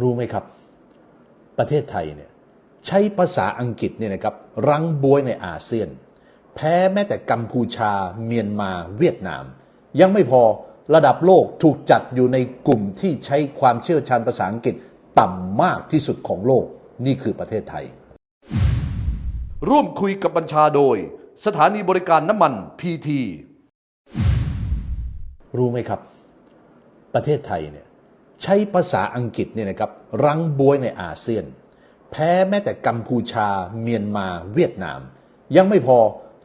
รู้ไหมครับ ประเทศไทยเนี่ยใช้ภาษาอังกฤษเนี่ยนะครับรังบวยในอาเซียน แพ้แม้แต่กัมพูชาเมียนมาเวียดนาม ยังไม่พอระดับโลกถูกจัดอยู่ในกลุ่มที่ใช้ความเชี่ยวชาญภาษาอังกฤษต่ำมากที่สุดของโลกนี่คือประเทศไทย ร่วมคุยกับบัญชาโดย สถานีบริการน้ำมันพีทีรู้ไหมครับ ประเทศไทยเนี่ย ใช้ภาษาอังกฤษเนี่ยนะครับรังบวยในอาเซียน แพ้แม้แต่กัมพูชาเมียนมาเวียดนาม ยังไม่พอ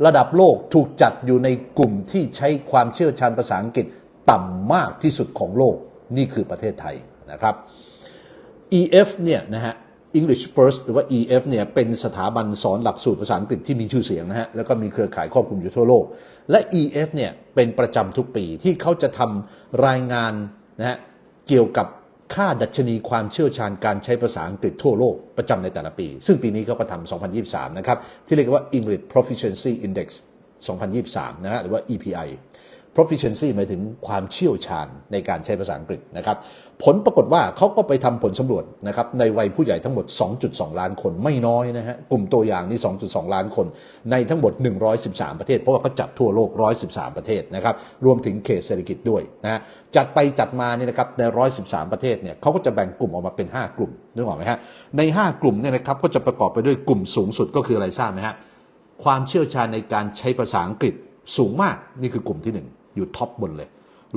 ระดับโลกถูกจัดอยู่ในกลุ่มที่ใช้ความเชี่ยวชาญภาษาอังกฤษต่ำมากที่สุดของโลกนี่คือประเทศไทยนะครับ EF เนี่ยนะฮะ English First หรือว่า EF เนี่ยเป็นสถาบันสอนหลักสูตรภาษาอังกฤษที่มีชื่อเสียงนะฮะแล้วก็มีเครือข่ายครอบคลุมอยู่ทั่วโลก และ EF เนี่ยเป็นประจำทุกปีที่เขาจะทำรายงานนะฮะ เกี่ยวกับค่าดัชนีความเชี่ยวชาญการใช้ภาษาอังกฤษทั่วโลกประจำในแต่ละปี ซึ่งปีนี้เขาก็ทำ2023 นะครับ ที่เรียกว่า English Proficiency Index 2023 นะฮะหรือว่า EPI proficiency หมายถึงความเชี่ยวชาญในการใช้ภาษาอังกฤษนะครับ ผลปรากฏว่าเขาก็ไปทำผลสำรวจนะครับในวัยผู้ใหญ่ทั้งหมด 2.2 ล้านคนไม่น้อยนะฮะกลุ่มตัวอย่างนี่ 2.2 ล้านคน ในทั้งหมด 113 ประเทศ เพราะว่าเขาจัดทั่วโลก 113 ประเทศนะครับรวมถึงเขตเศรษฐกิจด้วยนะฮะจัดไปจัดมาเนี่ยนะครับใน 113 ประเทศเนี่ยเขาก็จะแบ่งกลุ่มออกมาเป็น 5 กลุ่มนึกออกไหมฮะใน 5 กลุ่มเนี่ยนะครับก็จะประกอบไปด้วยกลุ่มสูงสุดก็คืออะไรทราบไหมฮะความเชี่ยวชาญในการใช้ภาษาอังกฤษสูงมากนี่คือกลุ่มที่หนึ่ง อยู่ท็อปบนเลย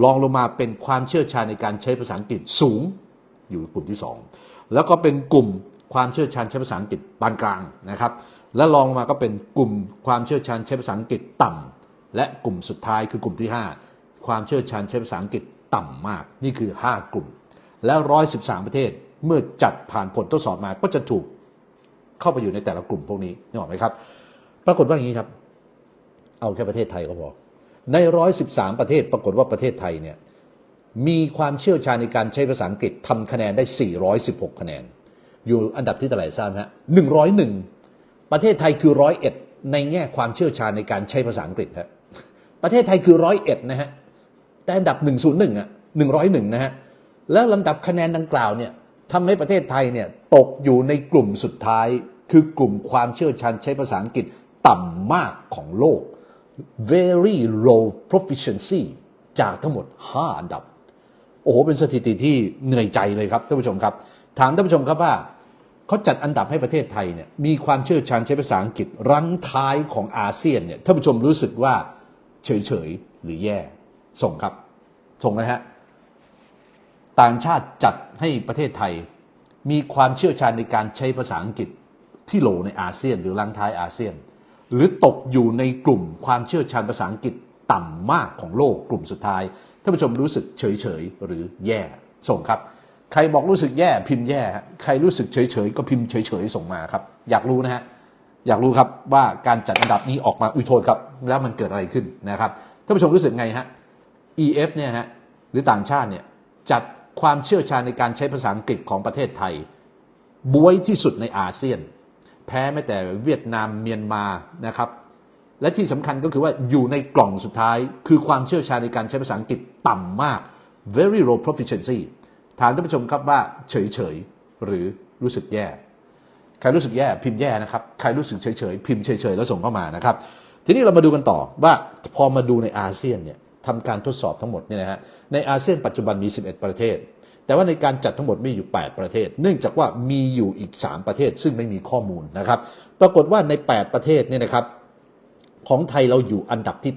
รองลงมาเป็นความเชี่ยวชาญในการใช้ภาษาอังกฤษสูงอยู่กลุ่มที่ 2 แล้วก็เป็นกลุ่มความเชี่ยวชาญใช้ภาษาอังกฤษปานกลางนะครับ และรองลงมาก็เป็นกลุ่มความเชี่ยวชาญใช้ภาษาอังกฤษต่ำและกลุ่มสุดท้ายคือกลุ่มที่ 5 ความเชี่ยวชาญใช้ภาษาอังกฤษต่ำมาก นี่คือ 5 กลุ่ม แล้ว 113 ประเทศเมื่อจัดผ่านผลทดสอบมาก็จะถูกเข้าไปอยู่ในแต่ละกลุ่มพวกนี้นึกออกไหมครับ ปรากฏว่าอย่างนี้ครับ เอาแค่ประเทศไทยก็พอ ใน 113 ประเทศปรากฏว่าประเทศไทยเนี่ยมีความเชี่ยวชาญในการใช้ภาษาอังกฤษทำคะแนนได้ 416 คะแนน อยู่อันดับที่เท่าไหร่ทราบไหมฮะ101 ประเทศไทยคือ 101 ในแง่ความเชี่ยวชาญในการใช้ภาษาอังกฤษครับประเทศไทยคือ 101 นะฮะแต่อันดับ 101อะ101 นะฮะแล้วลำดับคะแนนดังกล่าวเนี่ยทำให้ประเทศไทยเนี่ยตกอยู่ในกลุ่มสุดท้าย คือกลุ่มความเชี่ยวชาญใช้ภาษาอังกฤษต่ำมากของโลก very low proficiency จากทั้งหมด 5 อันดับ โอ้โห เป็นสถิติที่เหนื่อยใจเลยครับท่านผู้ชมครับ ถามท่านผู้ชมครับว่าเขาจัดอันดับให้ประเทศไทยเนี่ยมีความเชี่ยวชาญใช้ภาษาอังกฤษรั้งท้ายของอาเซียนเนี่ยท่านผู้ชมรู้สึกว่าเฉยๆหรือแย่ ส่งครับ ส่งนะฮะต่างชาติจัดให้ประเทศไทย มีความเชี่ยวชาญในการใช้ภาษาอังกฤษที่โหลในอาเซียน หรือลังท้ายอาเซียน หรือตกอยู่ในกลุ่มความเชี่ยวชาญภาษาอังกฤษต่ำมากของโลกกลุ่มสุดท้ายท่านผู้ชมรู้สึกเฉยเฉยๆหรือแย่ส่งครับ ใครบอกรู้สึกแย่พิมพ์แย่ ใครรู้สึกเฉยเฉยๆก็พิมพ์เฉยเฉยๆส่งมาครับ อยากรู้นะฮะอยากรู้ครับว่าการจัดอันดับนี้ออกมาอุยโทษครับ แล้วมันเกิดอะไรขึ้นนะครับท่านผู้ชมรู้สึกไงฮะ EF เนี่ยฮะหรือต่างชาติเนี่ยจัดความเชี่ยวชาญในการใช้ภาษาอังกฤษของประเทศไทย บวยที่สุดในอาเซียน แพ้ไม่แต่เวียดนามเมียนมานะครับ และที่สำคัญก็คือว่าอยู่ในกล่องสุดท้าย คือความเชี่ยวชาญในการใช้ภาษาอังกฤษต่ำมาก very low proficiency ถามท่านผู้ชมครับว่าเฉยๆหรือรู้สึกแย่ ใครรู้สึกแย่พิมพ์แย่นะครับ ใครรู้สึกเฉยๆพิมพ์เฉยๆแล้วส่งเข้ามานะครับ ทีนี้เรามาดูกันต่อว่าพอมาดูในอาเซียนเนี่ยทำการทดสอบทั้งหมดเนี่ยนะฮะในอาเซียนปัจจุบันมี 11 ประเทศ แต่ว่าในการจัดทั้งหมดมีอยู่ 8 ประเทศ เนื่องจากว่ามีอยู่อีก 3 ประเทศ ซึ่งไม่มีข้อมูลนะครับ ปรากฏว่าใน 8 ประเทศเนี่ยนะครับ ของไทยเราอยู่อันดับที่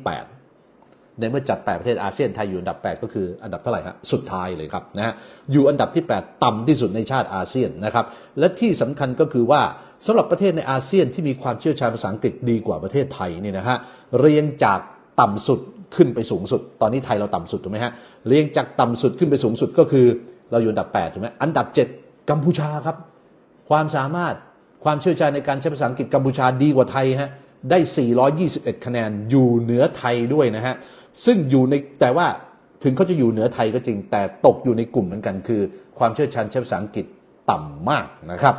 8 ในเมื่อจัด 8 ประเทศอาเซียนไทยอยู่อันดับ 8 ก็คืออันดับเท่าไหร่ฮะสุดท้ายเลยครับนะฮะอยู่อันดับที่ 8 ต่ำที่สุดในชาติอาเซียนนะครับ และที่สำคัญก็คือว่าสำหรับประเทศในอาเซียนที่มีความเชี่ยวชาญภาษาอังกฤษดีกว่าประเทศไทยเนี่ยนะฮะเรียงจากต่ำสุดขึ้นไปสูงสุด ตอนนี้ไทยเราต่ำสุดถูกไหมฮะเรียงจากต่ำสุดขึ้นไปสูงสุดก็คือ เราอยู่อันดับ8ถูกไหมอันดับ 7 กัมพูชาครับ ความสามารถความเชี่ยวชาญในการใช้ภาษาอังกฤษกัมพูชาดีกว่าไทยฮะได้ 421 คะแนนอยู่เหนือไทยด้วยนะฮะซึ่งอยู่ในแต่ว่าถึงเขาจะอยู่เหนือไทยก็จริง แต่ตกอยู่ในกลุ่มเหมือนกันคือ ความเชี่ยวชาญใช้ภาษาอังกฤษต่ำมากนะครับ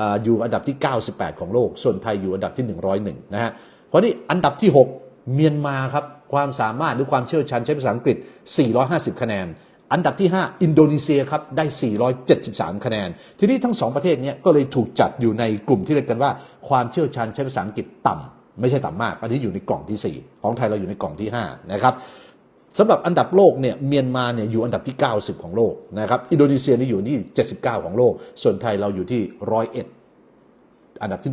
อาอยู่อันดับที่ 98 ของโลก ส่วนไทยอยู่อันดับที่ 101 นะฮะ เพราะนี้อันดับที่ 6 เมียนมาครับ ความสามารถหรือความเชี่ยวชาญใช้ภาษาอังกฤษ 450 คะแนน อันดับที่ 5 อินโดนีเซียครับได้ 473 คะแนน ทีนี้ทั้งสองประเทศนี้ก็เลยถูกจัดอยู่ในกลุ่มที่เรียกกันว่า ความเชี่ยวชาญใช้ภาษาอังกฤษต่ำไม่ใช่ต่ำมาก อันนี้อยู่ในกล่องที่ 4 ของไทยเราอยู่ในกล่องที่ 5 นะครับสำหรับอันดับโลกเนี่ยเมียนมาเนี่ยอยู่อันดับที่ 90 ของโลกนะครับอินโดนีเซียนี่อยู่ที่ 79 ของโลก ส่วนไทยเราอยู่ที่ 101 อันดับที่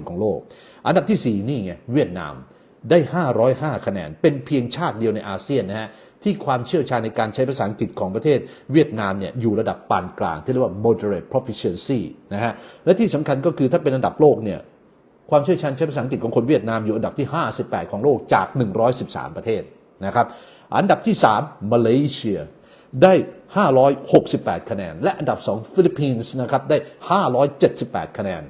101 ของโลก อันดับที่ 4 นี่ไงเวียดนามได้ 505 คะแนน เป็นเพียงชาติเดียวในอาเซียนนะฮะ ที่ความเชี่ยวชาญในการใช้ภาษาอังกฤษของประเทศเวียดนามเนี่ยอยู่ระดับปานกลาง ที่เรียกว่า moderate proficiency นะฮะและที่สำคัญก็คือถ้าเป็นอันดับโลกเนี่ยความเชี่ยวชาญใช้ภาษาอังกฤษของคนเวียดนามอยู่อันดับที่ 58 ของโลกจาก 113 ประเทศนะครับอันดับที่ 3 มาเลเซียได้ 568 คะแนน และอันดับ 2 ฟิลิปปินส์นะครับได้ 578 คะแนน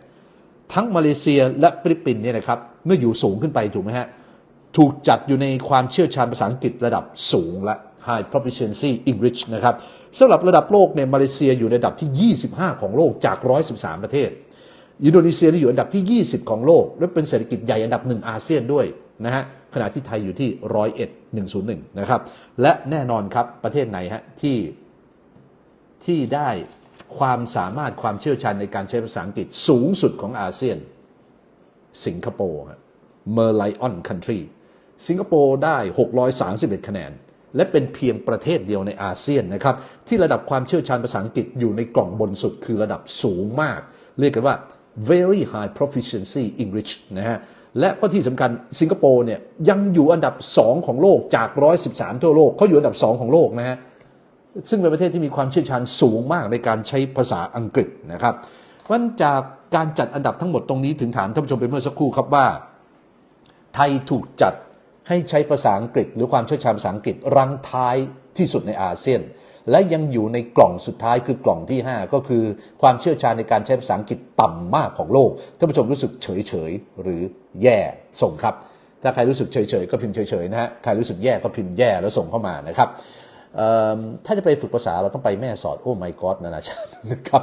ทั้งมาเลเซียและฟิลิปปินส์เนี่ยนะครับเมื่ออยู่สูงขึ้นไปถูกไหมฮะ ถูกจัดอยู่ในความเชี่ยวชาญภาษาอังกฤษระดับสูงและ High Proficiency English นะครับสำหรับระดับโลกเนี่ยมาเลเซียอยู่ในระดับที่ 25 ของโลกจาก 113 ประเทศ อินโดนีเซียนี่อยู่อันดับที่ 20 ของโลก และเป็นเศรษฐกิจใหญ่อันดับหนึ่งอาเซียนด้วยนะฮะขณะที่ไทยอยู่ที่ 101 101 นะครับ และแน่นอนครับประเทศไหนฮะที่ที่ได้ความสามารถความเชี่ยวชาญในการใช้ภาษาอังกฤษสูงสุดของอาเซียน สิงคโปร์เมอร์ไลออนคันทรี สิงคโปร์ได้ 631 คะแนน และเป็นเพียงประเทศเดียวในอาเซียนนะครับที่ระดับความเชี่ยวชาญภาษาอังกฤษอยู่ในกล่องบนสุดคือระดับสูงมาก เรียกกันว่า very high proficiency English นะฮะและก็ที่สำคัญสิงคโปร์เนี่ยยังอยู่อันดับ 2 ของโลกจาก 113 ทั่วโลกเขาอยู่อันดับ 2 ของโลกนะฮะซึ่งเป็นประเทศที่มีความเชี่ยวชาญสูงมากในการใช้ภาษาอังกฤษนะครับเพราะฉะนั้นจากการจัดอันดับทั้งหมดตรงนี้ถึงถามท่านผู้ชมไปเมื่อสักครู่ครับว่า ไทยถูกจัด ให้ใช้ภาษาอังกฤษ หรือความเชี่ยวชาญภาษาอังกฤษรังท้ายที่สุดในอาเซียน และยังอยู่ในกล่องสุดท้ายคือกล่องที่ 5 ก็คือความเชี่ยวชาญในการใช้ภาษาอังกฤษต่ำมากของโลกท่านผู้ชมรู้สึกเฉยเฉยๆหรือแย่ส่งครับ ถ้าใครรู้สึกเฉยเฉยๆก็พิมพ์เฉยเฉยๆนะฮะใครรู้สึกแย่ก็พิมพ์แย่แล้วส่งเข้ามานะครับ ถ้าจะไปฝึกภาษาเราต้องไปแม่สอดโอ้ไม่กอดนานาชาตินะครับ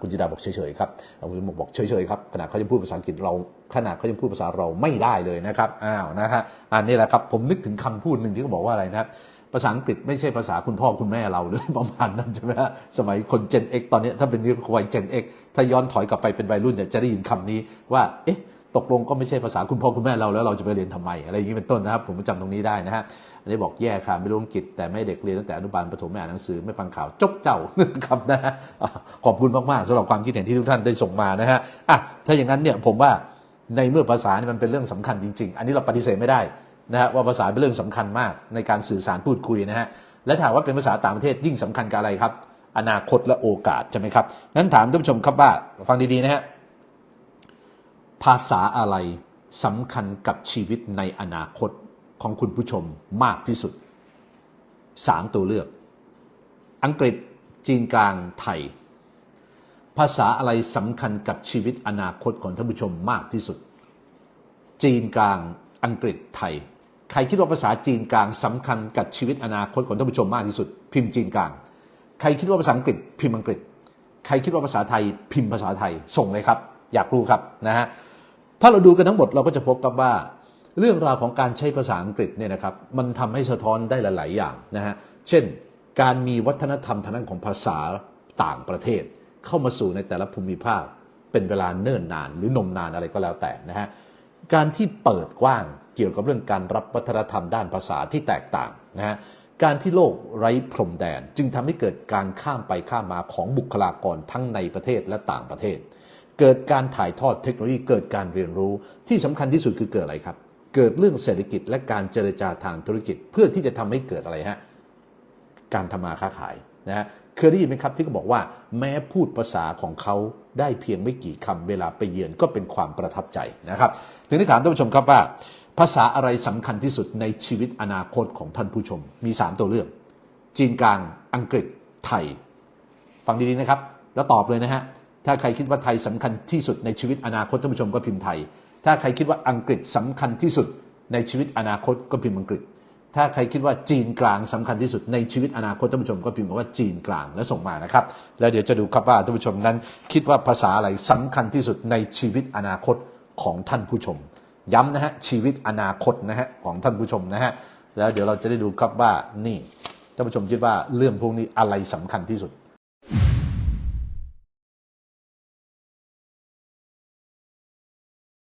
คุณจิดาบอกเฉยๆครับอ่าคุณบอกเฉยๆครับขนาดเขาจะพูดภาษาอังกฤษเราขนาดเขาจะพูดภาษาเราไม่ได้เลยนะครับอ้าวนะฮะอันนี้แหละครับผมนึกถึงคำพูดหนึ่งที่เขาบอกว่าอะไรนะครับภาษาอังกฤษไม่ใช่ภาษาคุณพ่อคุณแม่เราหรือประมาณนั้นใช่ไหมฮะสมัยคน Gen X ตอนนี้ถ้าเป็นยุควัย Gen X ถ้าย้อนถอยกลับไปเป็นวัยรุ่นเนี่ยจะได้ยินคำนี้ว่าเอ๊ะ ตกลงก็ไม่ใช่ภาษาคุณพ่อคุณแม่เราแล้วเราจะไปเรียนทำไม อะไรอย่างนี้เป็นต้นนะครับ ผมจำตรงนี้ได้นะฮะอันนี้บอกแย่ค่ะไม่รู้อังกฤษแต่ไม่ให้เด็กเรียนตั้งแต่อนุบาลประถมไม่อ่านหนังสือไม่ฟังข่าวจบเจ้าครับนะฮะขอบคุณมากๆสำหรับความคิดเห็นที่ทุกท่านได้ส่งมานะฮะอะถ้าอย่างนั้นเนี่ยผมว่าในเมื่อภาษาเนี่ยมันเป็นเรื่องสำคัญจริง ๆ อันนี้เราปฏิเสธไม่ได้นะฮะว่าภาษาเป็นเรื่องสำคัญมากในการสื่อสารพูดคุยนะฮะและถามว่าเป็นภาษาต่างประเทศยิ่งสำคัญกับอะไรครับ อนาคตและโอกาสใช่ไหมครับงั้นถามท่านผู้ชมครับว่าฟังดีๆนะฮะ ภาษาอะไรสำคัญกับชีวิตในอนาคตของคุณผู้ชมมากที่สุด 3 ตัวเลือก อังกฤษจีนกลางไทย ภาษาอะไรสำคัญกับชีวิตอนาคตของท่านผู้ชมมากที่สุด จีนกลางอังกฤษไทย ใครคิดว่าภาษาจีนกลางสำคัญกับชีวิตอนาคตของท่านผู้ชมมากที่สุด พิมพ์จีนกลาง ใครคิดว่าภาษาอังกฤษ พิมพ์อังกฤษ ใครคิดว่าภาษาไทย พิมพ์ภาษาไทยส่งเลยครับ อยากรู้ครับนะฮะ ถ้าเราดูกันทั้งหมดเราก็จะพบกับว่า เรื่องราวของการใช้ภาษาอังกฤษเนี่ยนะครับมันทำให้สะท้อนได้หลาย ๆ อย่างนะฮะเช่น การมีวัฒนธรรมทางด้านของภาษาต่างประเทศ เข้ามาสู่ในแต่ละภูมิภาค เป็นเวลาเนิ่นนาน หรือนมนานอะไรก็แล้วแต่นะฮะการที่เปิดกว้างเกี่ยวกับเรื่องการรับวัฒนธรรมด้านภาษาที่แตกต่างนะฮะการที่โลกไร้พรมแดน จึงทำให้เกิดการข้ามไปข้ามมาของบุคลากรทั้งในประเทศและต่างประเทศ เกิดการถ่ายทอดเทคโนโลยีเกิดการเรียนรู้ที่สำคัญที่สุดคือเกิดอะไรครับ เกิดเรื่องเศรษฐกิจและการเจรจาทางธุรกิจ เพื่อที่จะทำให้เกิดอะไรฮะการทำมาค้าขายนะฮะเคยได้ยินไหมครับที่เขาบอกว่า แม้พูดภาษาของเขาได้เพียงไม่กี่คำเวลาไปเยือนก็เป็นความประทับใจนะครับถึงได้ถามท่านผู้ชมครับว่า ภาษาอะไรสำคัญที่สุดในชีวิตอนาคตของท่านผู้ชม มี 3 ตัวเลือก จีนกลางอังกฤษไทย ฟังดีๆนะครับ แล้วตอบเลยนะฮะ ถ้าใครคิดว่าไทยสำคัญที่สุดในชีวิตอนาคตท่านผู้ชมก็พิมพ์ไทย ถ้าใครคิดว่าอังกฤษสำคัญที่สุดในชีวิตอนาคตก็พิมพ์อังกฤษ ถ้าใครคิดว่าจีนกลางสำคัญที่สุดในชีวิตอนาคตท่านผู้ชมก็พิมพ์ว่าจีนกลางและส่งมานะครับ แล้วเดี๋ยวจะดูครับว่าท่านผู้ชมนั้น คิดว่าภาษาอะไรสำคัญที่สุดในชีวิตอนาคตของท่านผู้ชม ย้ำนะฮะชีวิตอนาคตนะฮะของท่านผู้ชมนะฮะแล้วเดี๋ยวเราจะได้ดูครับว่านี่ท่านผู้ชมคิดว่าเรื่องพวกนี้อะไรสำคัญที่สุด